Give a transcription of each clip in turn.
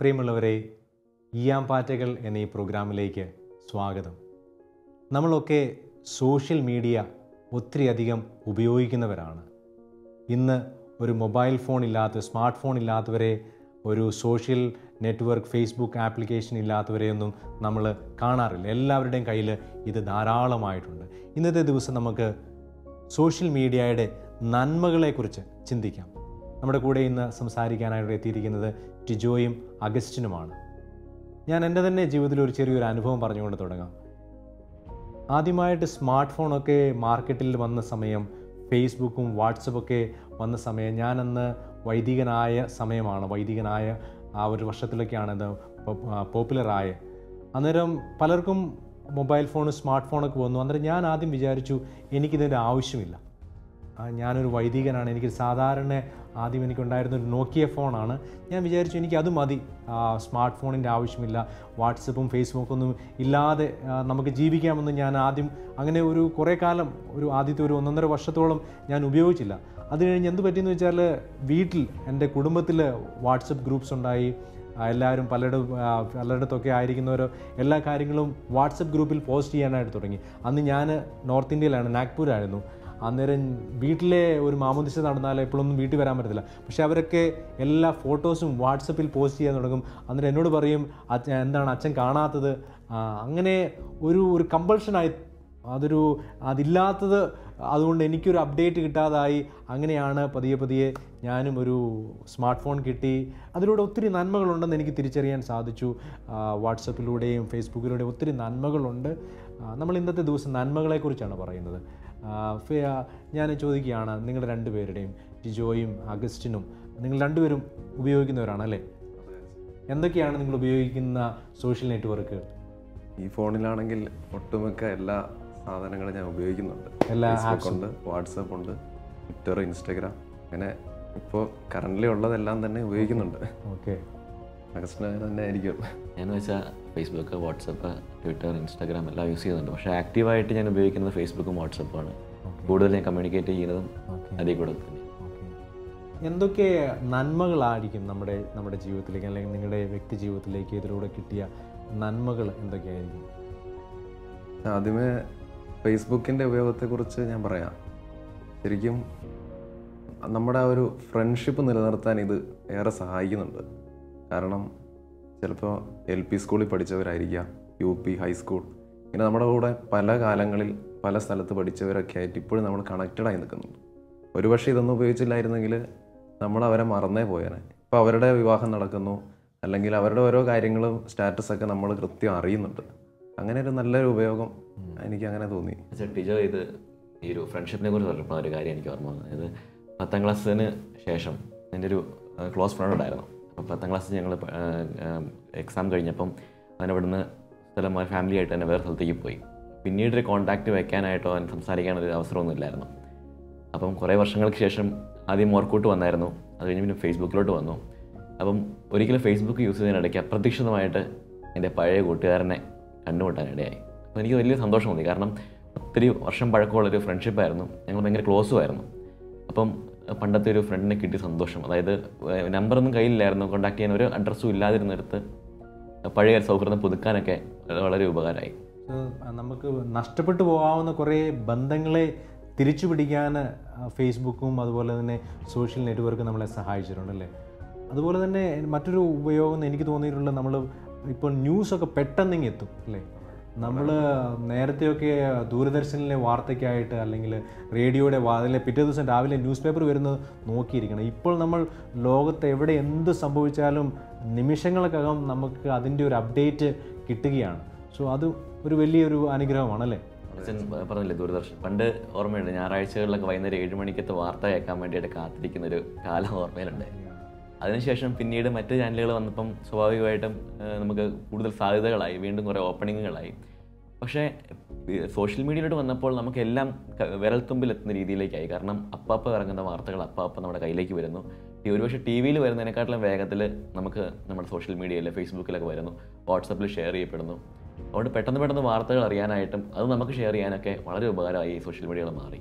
പ്രിയമുള്ളവരെ ഈയാമ്പാറ്റകൾ എന്ന ഈ പ്രോഗ്രാമിലേക്ക് സ്വാഗതം. നമ്മളൊക്കെ സോഷ്യൽ മീഡിയ ഒത്തിരി അധികം ഉപയോഗിക്കുന്നവരാണ്. ഇന്ന് ഒരു മൊബൈൽ ഫോൺ ഇല്ലാത്ത സ്മാർട്ട് ഫോൺ ഇല്ലാത്തവരെ ഒരു സോഷ്യൽ നെറ്റ്വർക്ക് ഫേസ്ബുക്ക് ആപ്ലിക്കേഷൻ ഇല്ലാത്തവരെയൊന്നും നമ്മൾ കാണാറില്ല. എല്ലാവരുടെയും കയ്യിൽ ഇത് ധാരാളമായിട്ടുണ്ട്. ഇന്നത്തെ ദിവസം നമുക്ക് സോഷ്യൽ മീഡിയയുടെ നന്മകളെക്കുറിച്ച് ചിന്തിക്കാം. നമ്മുടെ കൂടെ ഇന്ന് സംസാരിക്കാനായിട്ട് എത്തിയിരിക്കുന്നത് ടിജോയും അഗസ്റ്റിനുമാണ്. ഞാൻ എന്റെ തന്നെ ജീവിതത്തിൽ ഒരു ചെറിയൊരു അനുഭവം പറഞ്ഞുകൊണ്ട് തുടങ്ങാം. ആദ്യമായിട്ട് സ്മാർട്ട് ഫോണൊക്കെ മാർക്കറ്റിൽ വന്ന സമയം ഫേസ്ബുക്കും വാട്സപ്പൊക്കെ വന്ന സമയം ഞാനന്ന് വൈദികനായ സമയമാണ്. വൈദികനായ ആ ഒരു വർഷത്തിലൊക്കെയാണ് ഇത് പോപ്പുലറായ അന്നേരം പലർക്കും മൊബൈൽ ഫോൺ സ്മാർട്ട് ഫോണൊക്കെ വന്നു. അന്നേരം ഞാൻ ആദ്യം വിചാരിച്ചു എനിക്കിതിന്റെ ആവശ്യമില്ല. ഞാനൊരു വൈദികനാണ്. എനിക്ക് സാധാരണ ആദ്യം എനിക്കുണ്ടായിരുന്ന ഒരു നോക്കിയ ഫോണാണ്. ഞാൻ വിചാരിച്ചു എനിക്ക് അത് മതി. സ്മാർട്ട് ഫോണിന്റെ ആവശ്യമില്ല. വാട്സപ്പും ഫേസ്ബുക്കും ഒന്നും ഇല്ലാതെ നമുക്ക് ജീവിക്കാമെന്ന് ഞാൻ ആദ്യം അങ്ങനെ ഒരു കുറേ കാലം ഒരു ആദ്യത്തെ ഒരു ഒന്നൊന്നര വർഷത്തോളം ഞാൻ ഉപയോഗിച്ചില്ല. അത് കഴിഞ്ഞ് എന്ത് പറ്റിയെന്ന് വെച്ചാൽ വീട്ടിൽ എന്റെ കുടുംബത്തിൽ വാട്സപ്പ് ഗ്രൂപ്പ്സ് ഉണ്ടായി. എല്ലാവരും പലയിടം പലയിടത്തൊക്കെ ആയിരിക്കുന്നവരോ എല്ലാ കാര്യങ്ങളും വാട്സപ്പ് ഗ്രൂപ്പിൽ പോസ്റ്റ് ചെയ്യാനായിട്ട് തുടങ്ങി. അന്ന് ഞാൻ നോർത്ത് ഇന്ത്യയിലാണ് നാഗ്പൂരായിരുന്നു. അന്നേരം വീട്ടിലെ ഒരു മാമോദിശ നടന്നാൽ എപ്പോഴൊന്നും വീട്ടിൽ വരാൻ പറ്റത്തില്ല. പക്ഷേ അവരൊക്കെ എല്ലാ ഫോട്ടോസും വാട്സപ്പിൽ പോസ്റ്റ് ചെയ്യാൻ തുടങ്ങും. അന്നേരം എന്നോട് പറയും അച്ഛൻ എന്താണ് അച്ഛൻ കാണാത്തത്? അങ്ങനെ ഒരു ഒരു കമ്പൾഷനായി അതൊരു അതില്ലാത്തത് അതുകൊണ്ട് എനിക്കൊരു അപ്ഡേറ്റ് കിട്ടാതായി. അങ്ങനെയാണ് പതിയെ പതിയെ ഞാനും ഒരു സ്മാർട്ട് ഫോൺ കിട്ടി. അതിലൂടെ ഒത്തിരി നന്മകളുണ്ടെന്ന് എനിക്ക് തിരിച്ചറിയാൻ സാധിച്ചു. വാട്സപ്പിലൂടെയും ഫേസ്ബുക്കിലൂടെയും ഒത്തിരി നന്മകളുണ്ട്. നമ്മൾ ഇന്നത്തെ ദിവസം നന്മകളെക്കുറിച്ചാണ് പറയുന്നത്. ഞാൻ ചോദിക്കുകയാണ് നിങ്ങൾ രണ്ടുപേരുടെയും ജിജോയും അഗസ്റ്റിനും നിങ്ങൾ രണ്ടുപേരും ഉപയോഗിക്കുന്നവരാണല്ലേ എന്തൊക്കെയാണ് നിങ്ങൾ ഉപയോഗിക്കുന്ന സോഷ്യൽ നെറ്റ്വർക്കുകൾ ഈ ഫോണിലാണെങ്കിൽ ഒട്ടുമിക്ക എല്ലാ സാധനങ്ങളും ഞാൻ ഉപയോഗിക്കുന്നുണ്ട്. എല്ലാ ഫേസ്ബുക്ക് ഉണ്ട് വാട്സപ്പ് ഉണ്ട് ട്വിറ്റർ ഇൻസ്റ്റാഗ്രാം അങ്ങനെ ഇപ്പോൾ കറണ്ട്ലി ഉള്ളതെല്ലാം തന്നെ ഉപയോഗിക്കുന്നുണ്ട്. ഓക്കെ അഗസ്റ്റിന് തന്നെ ആയിരിക്കും. ഞാൻ വെച്ചാൽ ഫേസ്ബുക്ക് വാട്സപ്പ് ട്വിറ്റർ ഇൻസ്റ്റാഗ്രാം എല്ലാം യൂസ് ചെയ്യുന്നുണ്ട്. പക്ഷേ ആക്റ്റീവായിട്ട് ഞാൻ ഉപയോഗിക്കുന്നത് ഫേസ്ബുക്കും വാട്സപ്പുമാണ് കൂടുതൽ ഞാൻ കമ്മ്യൂണിക്കേറ്റ് ചെയ്യുന്നതും അതിൽ കൂടെ തന്നെ. എന്തൊക്കെ നന്മകളായിരിക്കും നമ്മുടെ നമ്മുടെ ജീവിതത്തിലേക്ക് അല്ലെങ്കിൽ നിങ്ങളുടെ വ്യക്തി ജീവിതത്തിലേക്ക് ഇതിലൂടെ കിട്ടിയ നന്മകൾ എന്തൊക്കെയായിരിക്കും? ആദ്യമേ ഫേസ്ബുക്കിന്റെ ഉപയോഗത്തെക്കുറിച്ച് ഞാൻ പറയാം. ശരിക്കും നമ്മുടെ ആ ഒരു ഫ്രണ്ട്ഷിപ്പ് നിലനിർത്താൻ ഇത് ഏറെ സഹായിക്കുന്നുണ്ട്. കാരണം ചിലപ്പോൾ എൽ പി സ്കൂളിൽ പഠിച്ചവരായിരിക്കാം യു പി ഹൈസ്കൂൾ ഇങ്ങനെ നമ്മുടെ കൂടെ പല കാലങ്ങളിൽ പല സ്ഥലത്ത് പഠിച്ചവരൊക്കെ ആയിട്ട് ഇപ്പോഴും നമ്മൾ കണക്റ്റഡായി നിൽക്കുന്നുണ്ട്. ഒരുപക്ഷെ ഇതൊന്നും ഉപയോഗിച്ചില്ലായിരുന്നെങ്കിൽ നമ്മൾ അവരെ മറന്നേ പോയേനെ. ഇപ്പോൾ അവരുടെ വിവാഹം നടക്കുന്നു അല്ലെങ്കിൽ അവരുടെ ഓരോ കാര്യങ്ങളും സ്റ്റാറ്റസൊക്കെ നമ്മൾ കൃത്യം അറിയുന്നുണ്ട്. അങ്ങനെ ഒരു നല്ലൊരു ഉപയോഗം എനിക്ക് അങ്ങനെ തോന്നി. ടീച്ചർ ഇത് ഈ ഒരു ഫ്രണ്ട്ഷിപ്പിനെ കുറിച്ച് പറഞ്ഞപ്പോൾ ഒരു കാര്യം എനിക്ക് ഓർമ്മ വന്നത് അതായത് പത്താം ക്ലാസ്സിന് ശേഷം എന്റെ ഒരു ക്ലോസ് ഫ്രണ്ട് ഉണ്ടായിരുന്നു. പത്താം ക്ലാസ് ഞങ്ങൾ എക്സാം കഴിഞ്ഞപ്പം അവൻ അവിടുന്ന് സ്ഥലം ഫാമിലി ആയിട്ട് തന്നെ വേറെ സ്ഥലത്തേക്ക് പോയി. പിന്നീട് ഒരു കോൺടാക്റ്റ് വെക്കാനായിട്ടോ അവൻ സംസാരിക്കാനൊരു അവസരമൊന്നും ഇല്ലായിരുന്നു. അപ്പം കുറേ വർഷങ്ങൾക്ക് ശേഷം ആദ്യം ഓർക്കോട്ട് വന്നായിരുന്നു. അത് കഴിഞ്ഞ് പിന്നെ ഫേസ്ബുക്കിലോട്ട് വന്നു. അപ്പം ഒരിക്കലും ഫേസ്ബുക്ക് യൂസ് ചെയ്യുന്നതിനിടയ്ക്ക് അപ്രതീക്ഷിതമായിട്ട് എന്റെ പഴയ കൂട്ടുകാരനെ കണ്ടുമുട്ടാനിടയായി അപ്പോൾ എനിക്ക് വലിയ സന്തോഷം തോന്നി. കാരണം ഒത്തിരി വർഷം പഴക്കമുള്ളൊരു ഫ്രണ്ട്ഷിപ്പായിരുന്നു ഞങ്ങൾ ഭയങ്കര ക്ലോസും ആയിരുന്നു. അപ്പം പണ്ടത്തെ ഒരു ഫ്രണ്ടിനെ കിട്ടിയ സന്തോഷം. അതായത് നമ്പറൊന്നും കയ്യിലില്ലായിരുന്നു. കോൺടാക്ട് ചെയ്യാൻ ഒരു അഡ്രസ്സും ഇല്ലാതിരുന്നിടത്ത് പഴയ സൗഹൃദം പുതുക്കാനൊക്കെ വളരെ ഉപകാരമായി. നമുക്ക് നഷ്ടപ്പെട്ടു പോകാവുന്ന കുറേ ബന്ധങ്ങളെ തിരിച്ചു പിടിക്കാൻ ഫേസ്ബുക്കും അതുപോലെ തന്നെ സോഷ്യൽ നെറ്റ്വർക്കും നമ്മളെ സഹായിച്ചിട്ടുണ്ട് അല്ലേ? അതുപോലെ തന്നെ മറ്റൊരു ഉപയോഗം എനിക്ക് തോന്നിയിട്ടുള്ളത് നമ്മൾ ഇപ്പോൾ ന്യൂസൊക്കെ പെട്ടെന്നെങ്കിൽ എത്തും അല്ലേ? നമ്മൾ നേരത്തെയൊക്കെ ദൂരദർശനിലെ വാർത്തയ്ക്കായിട്ട് അല്ലെങ്കിൽ റേഡിയോയുടെ അല്ലെങ്കിൽ പിറ്റേ ദിവസം രാവിലെ ന്യൂസ് പേപ്പർ വരുന്നത് നോക്കിയിരിക്കണം. ഇപ്പോൾ നമ്മൾ ലോകത്ത് എവിടെ എന്ത് സംഭവിച്ചാലും നിമിഷങ്ങൾക്കകം നമുക്ക് അതിന്റെ ഒരു അപ്ഡേറ്റ് കിട്ടുകയാണ്. സോ അത് ഒരു വലിയൊരു അനുഗ്രഹമാണല്ലേ അച്ഛൻ പറഞ്ഞില്ലേ ദൂരദർശൻ? പണ്ട് ഓർമ്മയുണ്ട് ഞായറാഴ്ചകളിലൊക്കെ വൈകുന്നേരം ഏഴ് മണിക്കത്തെ വാർത്ത കേൾക്കാൻ വേണ്ടിയിട്ട് കാത്തിരിക്കുന്ന ഒരു കാലം ഓർമ്മയിലുണ്ട് അതിനുശേഷം പിന്നീട് മറ്റ് ചാനലുകൾ വന്നപ്പം സ്വാഭാവികമായിട്ടും നമുക്ക് കൂടുതൽ സാധ്യതകളായി. വീണ്ടും കുറേ ഓപ്പണിങ്ങുകളായി പക്ഷേ സോഷ്യൽ മീഡിയയിലോട്ട് വന്നപ്പോൾ നമുക്കെല്ലാം വിരൽത്തുമ്പിലെത്തുന്ന രീതിയിലേക്കായി. കാരണം അപ്പാപ്പ ഇറങ്ങുന്ന വാർത്തകൾ അപ്പാപ്പ നമ്മുടെ കയ്യിലേക്ക് വരുന്നു. ഒരുപക്ഷെ ടി വിയിൽ വരുന്നതിനെക്കാട്ടിലും വേഗത്തിൽ നമുക്ക് നമ്മുടെ സോഷ്യൽ മീഡിയയിൽ ഫേസ്ബുക്കിലൊക്കെ വരുന്നു. വാട്സപ്പിൽ ഷെയർ ചെയ്യപ്പെടുന്നു. അതുകൊണ്ട് പെട്ടെന്ന് പെട്ടെന്ന് വാർത്തകൾ അറിയാനായിട്ടും അത് നമുക്ക് ഷെയർ ചെയ്യാനൊക്കെ വളരെ ഉപകാരമായി സോഷ്യൽ മീഡിയകൾ മാറി.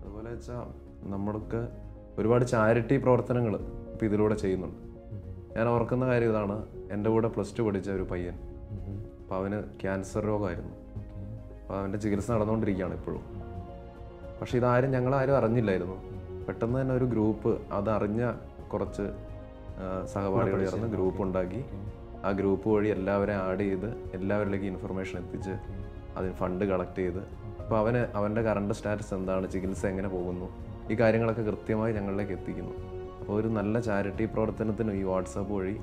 അതുപോലെ വെച്ചാൽ നമ്മൾക്ക് ഒരുപാട് ചാരിറ്റി പ്രവർത്തനങ്ങൾ ഇപ്പം ഇതിലൂടെ ചെയ്യുന്നുണ്ട്. ഞാൻ ഓർക്കുന്ന കാര്യം ഇതാണ്. എന്റെ കൂടെ പ്ലസ് ടു പഠിച്ച ഒരു പയ്യൻ. അപ്പം അവന് ക്യാൻസർ രോഗമായിരുന്നു. അപ്പം അവന്റെ ചികിത്സ നടന്നുകൊണ്ടിരിക്കുകയാണ് ഇപ്പോഴും. പക്ഷേ ഇതാരും ഞങ്ങളാരും അറിഞ്ഞില്ലായിരുന്നു. പെട്ടെന്ന് തന്നെ ഒരു ഗ്രൂപ്പ് അതറിഞ്ഞ കുറച്ച് സഹപാഠികൾ ചേർന്ന് ഗ്രൂപ്പ് ഉണ്ടാക്കി. ആ ഗ്രൂപ്പ് വഴി എല്ലാവരെയും ആഡ് ചെയ്ത് എല്ലാവരിലേക്ക് ഇൻഫർമേഷൻ എത്തിച്ച് അതിന് ഫണ്ട് കളക്ട് ചെയ്ത്. അപ്പോൾ അവന് അവന്റെ കറണ്ട് സ്റ്റാറ്റസ് എന്താണ്? ചികിത്സ എങ്ങനെ പോകുന്നു? ഈ കാര്യങ്ങളൊക്കെ കൃത്യമായി ഞങ്ങളിലേക്ക് എത്തിക്കുന്നു. അപ്പോൾ ഒരു നല്ല ചാരിറ്റി പ്രവർത്തനത്തിനും ഈ വാട്സാപ്പ് വഴി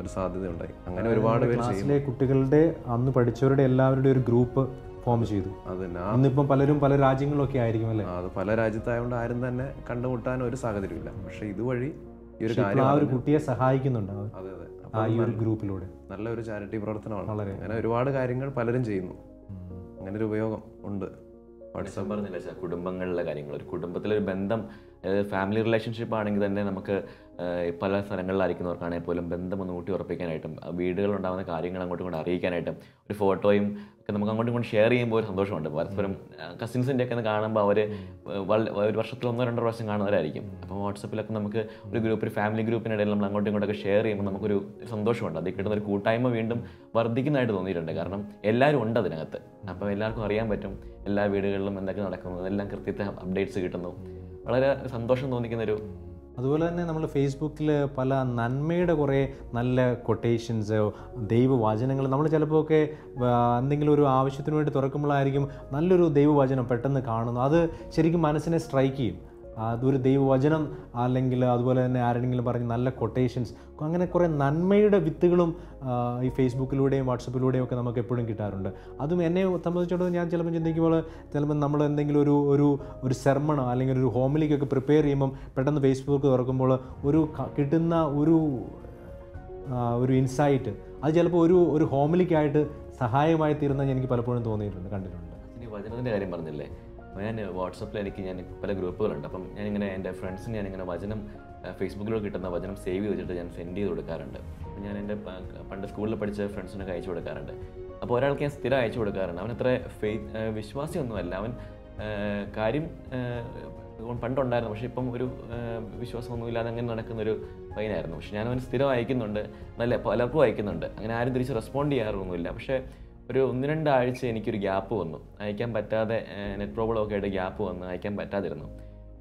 ഒരു സാധ്യതയുണ്ടായി. അങ്ങനെ ഒരുപാട് പേര് ക്ലാസ്സിലെ കുട്ടികളുടെ അന്ന് പഠിച്ചവരുടെ എല്ലാവരുടെ ഒരു ഗ്രൂപ്പ് ഫോം ചെയ്തു. അതിന് അന്നിപ്പം പലരും പല രാജ്യങ്ങളിലൊക്കെ ആയിരിക്കും അല്ലേ? അത് പല രാജ്യത്തായതുകൊണ്ട് ആരും തന്നെ കണ്ടുമുട്ടാൻ ഒരു സാഹചര്യമില്ല. പക്ഷേ ഇതുവഴി ഈ ഒരു കാര്യം ആ ഒരു കുട്ടിയെ സഹായിക്കുന്നുണ്ട് അതെ അതെ. ആ ഈ ഒരു ഗ്രൂപ്പിലൂടെ. നല്ലൊരു ചാരിറ്റി പ്രവർത്തനമാണ്. വളരെ. അങ്ങനെ ഒരുപാട് കാര്യങ്ങൾ പലരും ചെയ്യുന്നു. അങ്ങനെ ഒരു ഉപയോഗം ഉണ്ട്. വാട്സാപ്പ് പറഞ്ഞില്ല കുടുംബങ്ങളിലെ കാര്യങ്ങൾ. ഒരു കുടുംബത്തിലൊരു ബന്ധം ഫാമിലി റിലേഷൻഷിപ്പ് ആണെങ്കിൽ തന്നെ നമുക്ക് പല സ്ഥലങ്ങളിലായിരിക്കുന്നവർക്കാണെങ്കിൽ പോലും ബന്ധം ഒന്ന് ഊട്ടി ഉറപ്പിക്കാനായിട്ടും വീടുകളിലുണ്ടാകുന്ന കാര്യങ്ങൾ അങ്ങോട്ടും കൊണ്ട് അറിയിക്കാനായിട്ടും ഒരു ഫോട്ടോയും ഒക്കെ നമുക്ക് അങ്ങോട്ടും ഇങ്ങോട്ടും ഷെയർ ചെയ്യുമ്പോൾ ഒരു സന്തോഷമുണ്ട്. പരസ്പരം കസിൻസിന്റെ ഒക്കെ ഒന്ന് കാണുമ്പോൾ അവർ ഒരു വർഷത്തിൽ ഒന്നോ രണ്ടോ പ്രാവശ്യം കാണുന്നവരായിരിക്കും. അപ്പോൾ വാട്സപ്പിലൊക്കെ നമുക്ക് ഒരു ഗ്രൂപ്പ് ഒരു ഫാമിലി ഗ്രൂപ്പിനിടയിൽ നമ്മൾ അങ്ങോട്ടും ഇങ്ങോട്ടൊക്കെ ഷെയർ ചെയ്യുമ്പോൾ നമുക്കൊരു സന്തോഷമുണ്ട്. അതിൽ കിട്ടുന്ന ഒരു കൂട്ടായ്മ വീണ്ടും വർദ്ധിക്കുന്നതായിട്ട് തോന്നിയിട്ടുണ്ട്. കാരണം എല്ലാവരും ഉണ്ട് അതിനകത്ത്. അപ്പോൾ എല്ലാവർക്കും അറിയാൻ പറ്റും. എല്ലാ വീടുകളിലും എന്തൊക്കെ നടക്കുന്നു. അതെല്ലാം കൃത്യത്തെ അപ്ഡേറ്റ്സ് കിട്ടുന്നു. വളരെ സന്തോഷം തോന്നിക്കുന്ന ഒരു അതുപോലെ തന്നെ നമ്മൾ ഫേസ്ബുക്കിൽ പല നന്മയുടെ കുറേ നല്ല കൊട്ടേഷൻസ് ദൈവവചനങ്ങൾ നമ്മൾ ചിലപ്പോൾ ഒക്കെ എന്തെങ്കിലും ഒരു ആവശ്യത്തിന് വേണ്ടി തുറക്കുമ്പോഴായിരിക്കും നല്ലൊരു ദൈവവചനം പെട്ടെന്ന് കാണുന്നു അത് ശരിക്കും മനസ്സിനെ സ്ട്രൈക്ക് ചെയ്യും. അതൊരു ദൈവവചനം അല്ലെങ്കിൽ അതുപോലെ തന്നെ ആരെങ്കിലും പറഞ്ഞ് നല്ല കൊട്ടേഷൻസ് അങ്ങനെ കുറേ നന്മയുടെ വിത്തുകളും ഈ ഫേസ്ബുക്കിലൂടെയും വാട്സപ്പിലൂടെയും ഒക്കെ നമുക്ക് എപ്പോഴും കിട്ടാറുണ്ട്. അതും എന്നെ സംബന്ധിച്ചിടത്തോളം ഞാൻ ചിലപ്പോൾ ചിന്തിക്കുമ്പോൾ ചിലപ്പോൾ നമ്മൾ എന്തെങ്കിലും ഒരു ഒരു ഒരു സെർമണോ അല്ലെങ്കിൽ ഒരു ഹോമിലേക്കൊക്കെ പ്രിപ്പയർ ചെയ്യുമ്പം പെട്ടെന്ന് ഫേസ്ബുക്ക് തുറക്കുമ്പോൾ ഒരു കിട്ടുന്ന ഒരു ഒരു ഇൻസൈറ്റ് അത് ചിലപ്പോൾ ഒരു ഒരു ഹോമിലിക്കായിട്ട് സഹായമായി തീരുന്ന എനിക്ക് പലപ്പോഴും തോന്നിയിട്ടുണ്ട് കണ്ടിട്ടുണ്ട്. വചനത്തിന്റെ കാര്യം പറഞ്ഞില്ലേ? ഞാൻ വാട്സപ്പിൽ എനിക്ക് ഞാൻ പല ഗ്രൂപ്പുകളുണ്ട്. അപ്പം ഞാനിങ്ങനെ എന്റെ ഫ്രണ്ട്സിന് ഞാനിങ്ങനെ വചനം ഫേസ്ബുക്കിലൂടെ കിട്ടുന്ന വചനം സേവ് ചെയ്ത് വെച്ചിട്ട് ഞാൻ സെൻഡ് ചെയ്ത് കൊടുക്കാറുണ്ട്. ഞാൻ എന്റെ പണ്ട് സ്കൂളിൽ പഠിച്ച ഫ്രണ്ട്സിനൊക്കെ അയച്ചു കൊടുക്കാറുണ്ട്. അപ്പോൾ ഒരാൾക്ക് ഞാൻ സ്ഥിരം അയച്ചു കൊടുക്കാറുണ്ട്. അവൻ അത്ര ഫെയ്ത്ത് വിശ്വാസിയൊന്നുമല്ല. അവൻ കാര്യം പണ്ടുണ്ടായിരുന്നു. പക്ഷേ ഇപ്പം ഒരു വിശ്വാസമൊന്നുമില്ലാതെ അങ്ങനെ നടക്കുന്നൊരു പയ്യനായിരുന്നു. പക്ഷേ ഞാൻ സ്ഥിരം അയക്കുന്നുണ്ട്. നല്ല പലർക്കും അയക്കുന്നുണ്ട്. അങ്ങനെ ആരും തിരിച്ച് റെസ്പോണ്ട് ചെയ്യാറൊന്നുമില്ല. പക്ഷേ ഒരു ഒന്ന് രണ്ടാഴ്ച എനിക്കൊരു ഗ്യാപ്പ് വന്നു. അയക്കാൻ പറ്റാതെ നെറ്റ് പ്രോബ്ലം ഒക്കെ ആയിട്ട് ഗ്യാപ്പ് വന്ന്. അയക്കാൻ പറ്റാതിരുന്നു.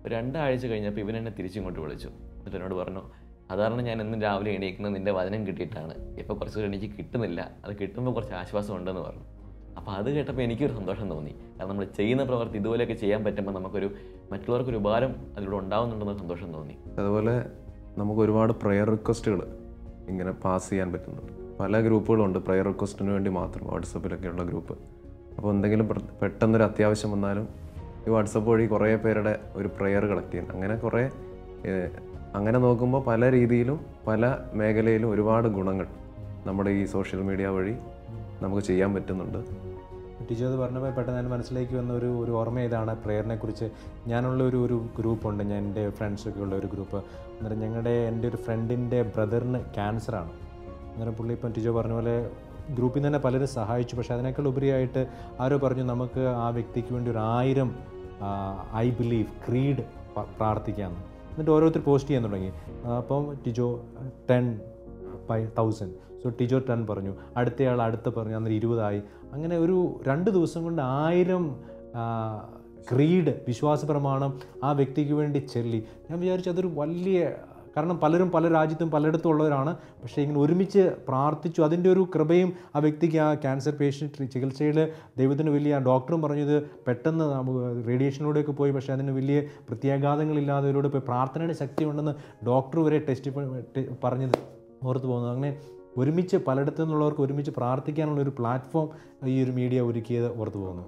രണ്ടാഴ്ച കഴിഞ്ഞപ്പോൾ ഇവൻ എന്നെ തിരിച്ചിങ്ങോട്ട് വിളിച്ചു. എന്നിട്ട് എന്നോട് പറഞ്ഞു സാധാരണ ഞാൻ എന്നും രാവിലെ എണീക്കുന്നത് നിന്റെ വചനം കിട്ടിയിട്ടാണ്. ഇപ്പോൾ കുറച്ച് എനിക്ക് കിട്ടുന്നില്ല. അത് കിട്ടുമ്പോൾ കുറച്ച് ആശ്വാസം ഉണ്ടെന്ന് പറഞ്ഞു. അപ്പോൾ അത് കേട്ടപ്പോൾ എനിക്കൊരു സന്തോഷം തോന്നി. കാരണം നമ്മൾ ചെയ്യുന്ന പ്രവൃത്തി ഇതുപോലെയൊക്കെ ചെയ്യാൻ പറ്റുമ്പോൾ നമുക്കൊരു മറ്റുള്ളവർക്കൊരു ഉപകാരം അതിലൂടെ ഉണ്ടാവുന്നുണ്ടെന്ന് സന്തോഷം തോന്നി. അതുപോലെ നമുക്ക് ഒരുപാട് പ്രെയർ റിക്വസ്റ്റുകൾ ഇങ്ങനെ പാസ് ചെയ്യാൻ പറ്റുന്നുണ്ട്. പല ഗ്രൂപ്പുകളുണ്ട്. പ്രയർ റിക്വസ്റ്റിന് വേണ്ടി മാത്രം വാട്സപ്പിലൊക്കെയുള്ള ഗ്രൂപ്പ്. അപ്പോൾ എന്തെങ്കിലും പെട്ടെന്നൊരു അത്യാവശ്യം വന്നാലും ഈ വാട്സപ്പ് വഴി കുറേ പേരുടെ ഒരു പ്രെയർ കളക്ട് ചെയ്യുന്നു അങ്ങനെ കുറേ അങ്ങനെ നോക്കുമ്പോൾ പല രീതിയിലും പല മേഖലയിലും ഒരുപാട് ഗുണങ്ങൾ നമ്മുടെ ഈ സോഷ്യൽ മീഡിയ വഴി നമുക്ക് ചെയ്യാൻ പറ്റുന്നുണ്ട്. ടീച്ചർ അത് പറഞ്ഞപ്പോൾ പെട്ടെന്ന് എന്റെ മനസ്സിലേക്ക് വന്ന ഒരു ഒരു ഓർമ്മ ഇതാണ് പ്രേയറിനെ കുറിച്ച് ഞാനുള്ള ഒരു ഒരു ഗ്രൂപ്പുണ്ട്. ഞാൻ എന്റെ ഫ്രണ്ട്സൊക്കെ ഉള്ള ഒരു ഗ്രൂപ്പ്. അന്നേരം ഞങ്ങളുടെ എന്റെ ഒരു ഫ്രണ്ടിന്റെ ബ്രദറിന് ക്യാൻസറാണ് അന്നേരം പുള്ളി ഇപ്പം ടീച്ചർ പറഞ്ഞ പോലെ ഗ്രൂപ്പിൽ നിന്ന് തന്നെ പലരും സഹായിച്ചു. പക്ഷേ അതിനേക്കാൾ ഉപരിയായിട്ട് ആരോ പറഞ്ഞു നമുക്ക് ആ വ്യക്തിക്ക് വേണ്ടി ഒരു ആയിരം ഐ ബിലീവ് ക്രീഡ് പ്രാർത്ഥിക്കാമെന്ന് എന്നിട്ട് ഓരോരുത്തർ പോസ്റ്റ് ചെയ്യാൻ തുടങ്ങി. അപ്പം Tijo ten five thousand so Tijo ten പറഞ്ഞു. അടുത്തയാൾ അടുത്ത പറഞ്ഞു. അന്നേരം ഇരുപതായി. അങ്ങനെ ഒരു രണ്ട് ദിവസം കൊണ്ട് ആയിരം ക്രീഡ് വിശ്വാസ പ്രമാണം ആ വ്യക്തിക്ക് വേണ്ടി ചെല്ലി. ഞാൻ വിചാരിച്ചു അതൊരു വലിയ കാരണം പലരും പല രാജ്യത്തും പലയിടത്തും ഉള്ളവരാണ്. പക്ഷേ ഇങ്ങനെ ഒരുമിച്ച് പ്രാർത്ഥിച്ചു അതിന്റെ ഒരു കൃപയും ആ വ്യക്തിക്ക് ആ ക്യാൻസർ പേഷ്യന്റ് ചികിത്സയിൽ ദൈവത്തിന് വലിയ ഡോക്ടറും പറഞ്ഞത് പെട്ടെന്ന് റേഡിയേഷനിലൂടെയൊക്കെ പോയി. പക്ഷേ അതിന് വലിയ പ്രത്യാഘാതങ്ങളില്ലാതെ ഇതിലൂടെ പോയി പ്രാർത്ഥനയുടെ ശക്തി ഉണ്ടെന്ന് ഡോക്ടർ വരെ ടെസ്റ്റ് പറഞ്ഞത് ഓർത്ത് പോകുന്നത് അങ്ങനെ ഒരുമിച്ച് പലയിടത്തു നിന്നുള്ളവർക്ക് ഒരുമിച്ച് പ്രാർത്ഥിക്കാനുള്ള ഒരു പ്ലാറ്റ്ഫോം ഈ ഒരു മീഡിയ ഒരുക്കിയത് ഓർത്ത് പോകുന്നു.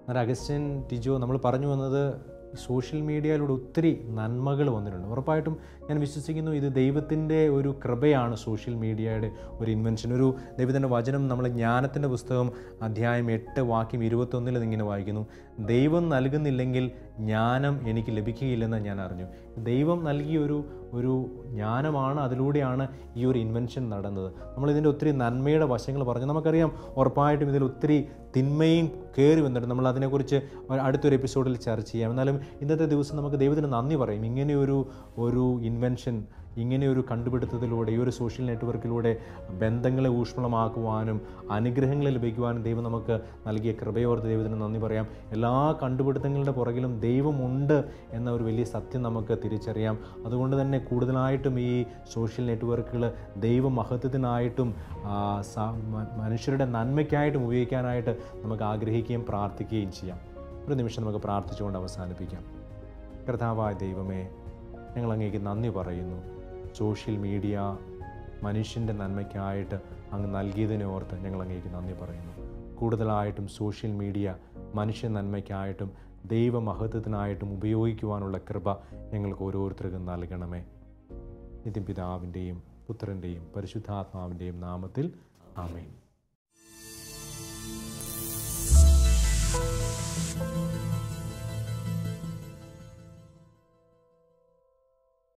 അന്നേരം അഗസ്റ്റിൻ ടിജോ നമ്മൾ പറഞ്ഞു വന്നത് സോഷ്യൽ മീഡിയയിലൂടെ ഒത്തിരി നന്മകൾ വന്നിട്ടുണ്ട്. ഉറപ്പായിട്ടും ഞാൻ വിശ്വസിക്കുന്നു ഇത് ദൈവത്തിന്റെ ഒരു കൃപയാണ് സോഷ്യൽ മീഡിയയുടെ ഒരു ഇൻവെൻഷൻ ഒരു ദൈവത്തിന്റെ വചനം നമ്മൾ ജ്ഞാനത്തിന്റെ പുസ്തകം അധ്യായം എട്ട് വാക്യം ഇരുപത്തൊന്നിൽ ഇങ്ങനെ വായിക്കുന്നു. ദൈവം നൽകുന്നില്ലെങ്കിൽ ജ്ഞാനം എനിക്ക് ലഭിക്കുകയില്ലെന്ന് ഞാൻ അറിഞ്ഞു. ദൈവം നൽകിയ ഒരു ഒരു ജ്ഞാനമാണ് അതിലൂടെയാണ് ഈ ഒരു ഇൻവെൻഷൻ നടന്നത്. നമ്മളിതിന്റെ ഒത്തിരി നന്മയുടെ വശങ്ങൾ പറഞ്ഞു. നമുക്കറിയാം ഉറപ്പായിട്ടും ഇതിൽ ഒത്തിരി തിന്മയും കയറി വന്നിട്ട് നമ്മൾ അതിനെക്കുറിച്ച് അടുത്തൊരു എപ്പിസോഡിൽ ചർച്ച ചെയ്യാം. എന്നാലും ഇന്നത്തെ ദിവസം നമുക്ക് ദൈവത്തിന് നന്ദി പറയും. ഇങ്ങനെയൊരു ഒരു ഇൻവെൻഷൻ ഇങ്ങനെ ഒരു കണ്ടുപിടുത്തത്തിലൂടെ ഈ ഒരു സോഷ്യൽ നെറ്റ്വർക്കിലൂടെ ബന്ധങ്ങളെ ഊഷ്മളമാക്കുവാനും അനുഗ്രഹങ്ങൾ ലഭിക്കുവാനും ദൈവം നമുക്ക് നൽകിയ കൃപയോർത്ത് ദൈവത്തിന് നന്ദി പറയാം. എല്ലാ കണ്ടുപിടുത്തങ്ങളുടെ പുറകിലും ദൈവമുണ്ട് എന്ന ഒരു വലിയ സത്യം നമുക്ക് തിരിച്ചറിയാം. അതുകൊണ്ട് തന്നെ കൂടുതലായിട്ടും ഈ സോഷ്യൽ നെറ്റ്വർക്കുകൾ ദൈവ മഹത്വത്തിനായിട്ടും മനുഷ്യരുടെ നന്മയ്ക്കായിട്ടും ഉപയോഗിക്കാനായിട്ട് നമുക്ക് ആഗ്രഹിക്കുകയും പ്രാർത്ഥിക്കുകയും ചെയ്യാം. ഒരു നിമിഷം നമുക്ക് പ്രാർത്ഥിച്ചുകൊണ്ട് അവസാനിപ്പിക്കാം. കർത്താവായ ദൈവമേ ഞങ്ങൾ അങ്ങേക്ക് നന്ദി പറയുന്നു. സോഷ്യൽ മീഡിയ മനുഷ്യന്റെ നന്മയ്ക്കായിട്ട് അങ്ങ് നൽകിയതിനെ ഓർത്ത് ഞങ്ങൾ അങ്ങേക്ക് നന്ദി പറയുന്നു. കൂടുതലായിട്ടും സോഷ്യൽ മീഡിയ മനുഷ്യ നന്മയ്ക്കായിട്ടും ദൈവമഹത്വത്തിനായിട്ടും ഉപയോഗിക്കുവാനുള്ള കൃപ ഞങ്ങൾക്ക് ഓരോരുത്തർക്കും നൽകണമേ. നിത്യപിതാവിന്റെയും പുത്രന്റെയും പരിശുദ്ധാത്മാവിന്റെയും നാമത്തിൽ ആമേൻ.